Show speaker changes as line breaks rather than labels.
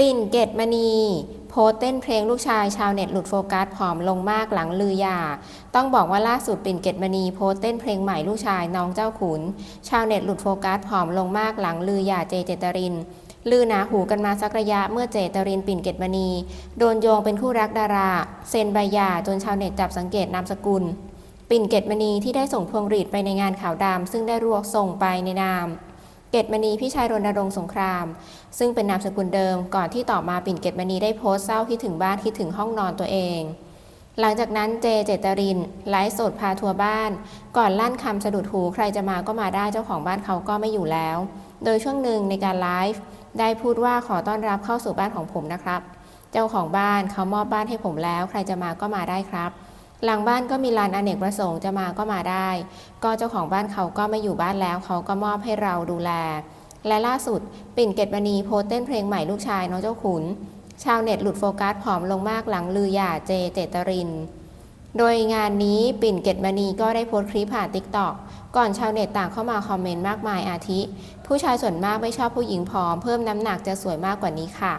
ปิ่นเกตมณี โพสเต้นเพลงลูกชายชาวเน็ตหลุดโฟกัสผอมลงมากหลังลือยา ต้องบอกว่าล่าสุดปิ่นเกตมณีโพสเต้นเพลงใหม่ลูกชายน้องเจ้าขุน ชาวเน็ตหลุดโฟกัสผอมลงมากหลังลือยาเจเจตรินลือหนาหูกันมาสักระยะเมื่อเจตรินปิ่นเกตมณี โดนโยงเป็นคู่รักดารา เซ็นใบหย่าจนชาวเน็ตจับสังเกตนามสกุล ปิ่นเกตมณีที่ได้ส่งพวงหรีดไปในงานขาวดำซึ่งได้รวกส่งไปในนาม เกตมณีพี่ชายรณรงค์สงคราม ซึ่งเป็นนามสกุลเดิมก่อนที่ต่อมาปิ่นเกตมณีได้โพสต์เศร้าคิดถึงบ้านคิดถึงห้องนอนตัวเอง หลังจากนั้นเจเจตรินไลฟ์สดพาทัวร์บ้าน ก่อนลั่นคำสะดุดหูใครจะมาก็มาได้เจ้าของบ้านเขาก็ไม่อยู่แล้ว โดยช่วงหนึ่งในการไลฟ์ได้พูดว่าขอต้อนรับเข้าสู่บ้านของผมนะครับ เจ้าของบ้านเขามอบบ้านให้ผมแล้ว ใครจะมาก็มาได้ครับ หลังบ้านก็มีลานอเนกประสงค์จะมาก็มาได้ ก็เจ้าของบ้านเขาก็ไม่อยู่บ้านแล้ว เขาก็มอบให้เราดูแล และล่าสุด ปิ่นเกตมณีโพสเต้นเพลงใหม่ลูกชายน้องเจ้าขุน ชาวเน็ตหลุดโฟกัสผอมลงมากหลังลือหย่าเจเจตริน โดยงานนี้ปิ่นเกตมณีก็ได้โพสคลิปผ่านติ๊กต็อกก่อนชาวเน็ตต่างเข้ามาคอมเมนต์มากมายอาทิ ผู้ชายส่วนมากไม่ชอบผู้หญิงผอมเพิ่มน้ำหนักจะสวยมากกว่านี้ค่ะ